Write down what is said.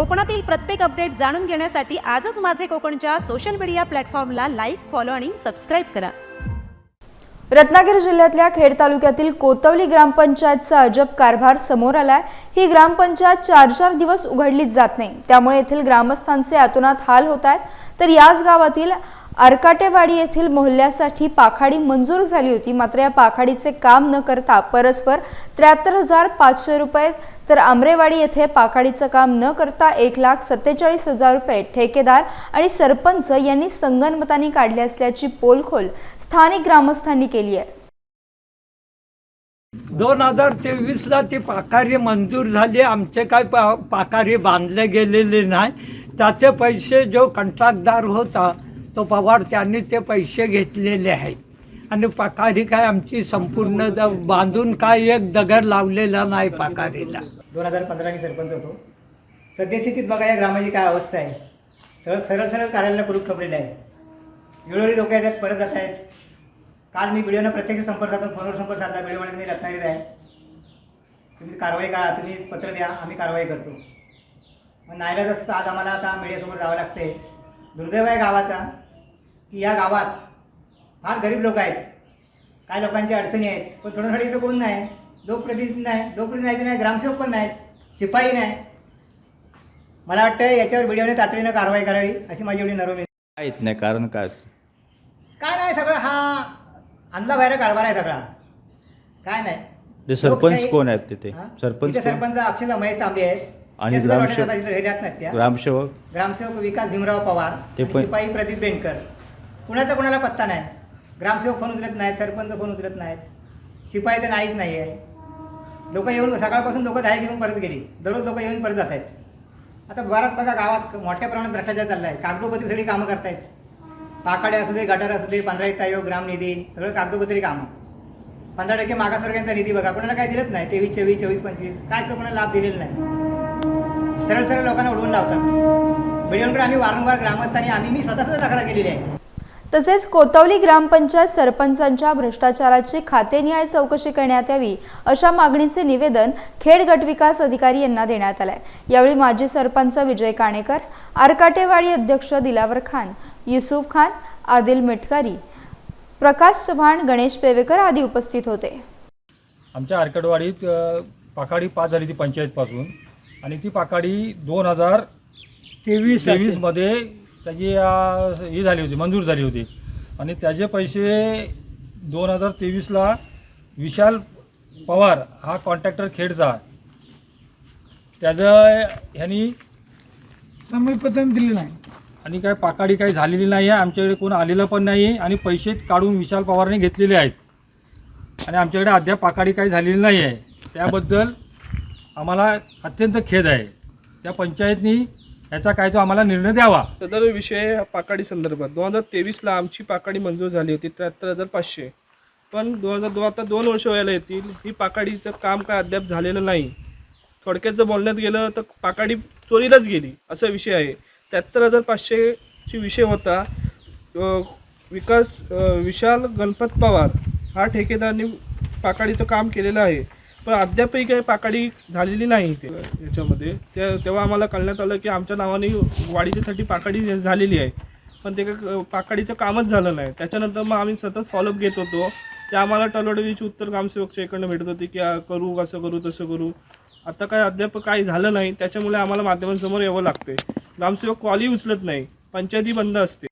कोकणातील प्रत्येक अपडेट जाणून घेण्यासाठी आजच माझे कोकणच्या सोशल मीडिया प्लॅटफॉर्मला लाईक फॉलो आणि सबस्क्राईब करा. रत्नागिरी जिल्ह्यातल्या खेड तालुक्यातील कोतवली ग्रामपंचायतचा अजब कारभार समोर आलाय. ही ग्रामपंचायत चार चार दिवस उघडलीच जात नाही. त्यामुळे येथील ग्रामस्थांचे आतोनात हाल होत आहेत. तर याच गावातील आरकाटेवाडी येथील मोहल्ल्यासाठी पाखाडी मंजूर झाली होती. मात्र या पाखाडीचे काम न करता परस्पर त्र्याहत्तर हजार पाचशे रुपये तर आमरेवाडी येथे पाखाडीचं काम न करता एक लाख सत्तेचाळीस हजार रुपये ठेकेदार आणि सरपंच यांनी संगनमतानी काढले असल्याची पोलखोल स्थानिक ग्रामस्थांनी केली आहे. दोन हजार तेवीसला ती पाकारी मंजूर झाली. आमचे काय पा पाकारी बांधले गेलेले नाही. त्याचे पैसे जो कंत्राटदार होता तो पवार त्यांनी ते पैसे घेतलेले आहेत. आणि पाकारी काय आमची संपूर्ण द- बांधून काय एक दगड लावलेला नाही पाकारीला दोन हजार पंधरा मी सरपंच होतो. सद्यस्थितीत बघा या ग्रामाची काय अवस्था आहे. सगळं सरळ सरळ कार्यालयाला करून ठेवलेलं आहे. वेळोवेळी लोक येतात परत जात आहेत. काल मी व्हिडिओनं प्रत्यक्ष संपर्क साधून फोनवर संपर्क साधला. व्हिडिओ म्हणजे मी रत्नागिरीत आहे. तुम्ही कारवाई करा तुम्ही पत्र द्या आम्ही कारवाई करतो. मग नाईलाज असतं आज आम्हाला आता मीडियासमोर जावं लागते दुर्दैव आहे गावाचा. की या गावात फार गरीब लोक आहेत. काय लोकांच्या अडचणी आहेत? पण सोडण्यासाठी इथं कोण नाही? लोकप्रतिनिधी नाही लोकप्रतिनिधी नाही ग्रामसेवक पण नाहीत शिपाई नाही. मला वाटतं याच्यावर व्हिडिओने तातडीनं कारवाई करावी अशी माझी एवढी नरम माहीत नाही? कारण काय काय नाही सगळं हा आणला बाहेर कारभार आहे सगळा. काय नाही. ते सरपंच कोण आहेत तिथे? हा? सरपंच इथे कोण? सरपंच अक्षय महेश तांबे आहेत. आणि सुद्धा ग्रामसेवक? वाटेल आता इथं हे राहत नाहीत त्या. ग्रामसेवक? ग्रामसेवक विकास भीमराव पवार ते आणि पण- शिपाई प्रदीप बेनकर. कुणाचा कुणाला पत्ता नाही. ग्रामसेवक फोन उचलत नाहीत सरपंच फोन उचलत नाहीत. शिपाई तर नाहीच नाही आहे लोक येऊन सकाळपासून लोक दहा घेऊन परत गेली. दररोज लोक येऊन परत जात आहेत आता बराच बघा गावात मोठ्या प्रमाणात भ्रष्टाचार चालला आहे कागदोपत्री सगळी कामं करतायत. पाकाडे असू दे गटार असू दे पंधरा आयोग ग्रामनिधी सगळं कागदोपत्री कामं. पंधरा टक्के मागासवर्गांचा निधी बघा. कोणाला काय दिलंच नाही. तेवीस चोवीस चोवीस पंचवीस. काय सुद्धा कोणाला लाभ दिलेला नाही. सरळ सरळ लोकांना उडवून लावतात. व्हिडिओकडे आम्ही वारंवार ग्रामस्थांनी आम्ही मी स्वतः सुद्धा तक्रार केलेली आहे. तसेच कोतवली ग्रामपंचायत सरपंचांच्या भ्रष्टाचाराची खातेनिहाय चौकशी करण्यात यावी अशा मागणीचे निवेदन खेड गटविकास अधिकारी यांना देण्यात आलंय. यावेळी माजी सरपंच विजय काणेकर आरकाटेवाडी अध्यक्ष दिलावर खान युसुफ खान आदिल मिटकरी प्रकाश चव्हाण गणेश पेवेकर आदी उपस्थित होते. आमच्या आरकडवाडीत अ, पाकाडी पास झाली ती पंचायतपासून आणि ती पाकाडी दोन हजार तेवीस तेवीसमध्ये त्याची ही झाली होती मंजूर झाली होती. आणि त्याचे पैसे दोन हजार तेवीसला विशाल पवार हा कॉन्ट्रॅक्टर खेडचा त्याचं ह्यांनी समयपत्रक दिले नाही आणि काय पाकाडी काही झालेली नाही आहे आमच्याकडे कोण आलेलं पण नाही आहे आणि पैसे काढून विशाल पवारने घेतलेले आहेत. आणि आमच्याकडे अद्याप पाकाडी काही झालेली नाही आहे. त्याबद्दल आम्हाला अत्यंत खेद आहे. त्या पंचायतनी याचा काय तो आम्हाला निर्णय द्यावा. सदर विषय पाकाडी संदर्भात. दोन हजार तेवीसला आमची पाकाडी मंजूर झाली होती त्र्याहत्तर हजार पाचशे. पण दोन हजार दो आता दोन वर्ष व्हायला येतील ही पाकाडीचं काम काय अद्याप झालेलं नाही. थोडक्यात जर बोलण्यात गेलं तर पाकाडी चोरीलाच गेली असा विषय आहे. त्र्याहत्तर हजार पाचशेची विषय होता विकास विशाल गणपत पवार हा ठेकेदारांनी पाकाडीचं काम केलेलं आहे. पण अद्यापही काही पाकाडी झालेली नाही ते. याच्यामध्ये. त्या तेव्हा आम्हाला कळण्यात आलं की आमच्या नावाने वाढीच्यासाठी पाकाडी झालेली आहे. पण ते काही पाकाडीचं कामच झालं नाही. त्याच्यानंतर मग आम्ही सतत फॉलोअप घेत होतो. ते आम्हाला टलोडवीची उत्तर ग्रामसेवकच्या इकडनं भेटत होती की करू असं करू तसं करू. आता काय अद्याप काही झालं नाही. त्याच्यामुळे आम्हाला माध्यमांसमोर यावं लागते ग्रामसेवक कॉलही उचलत नाही. पंचायती बंद असते.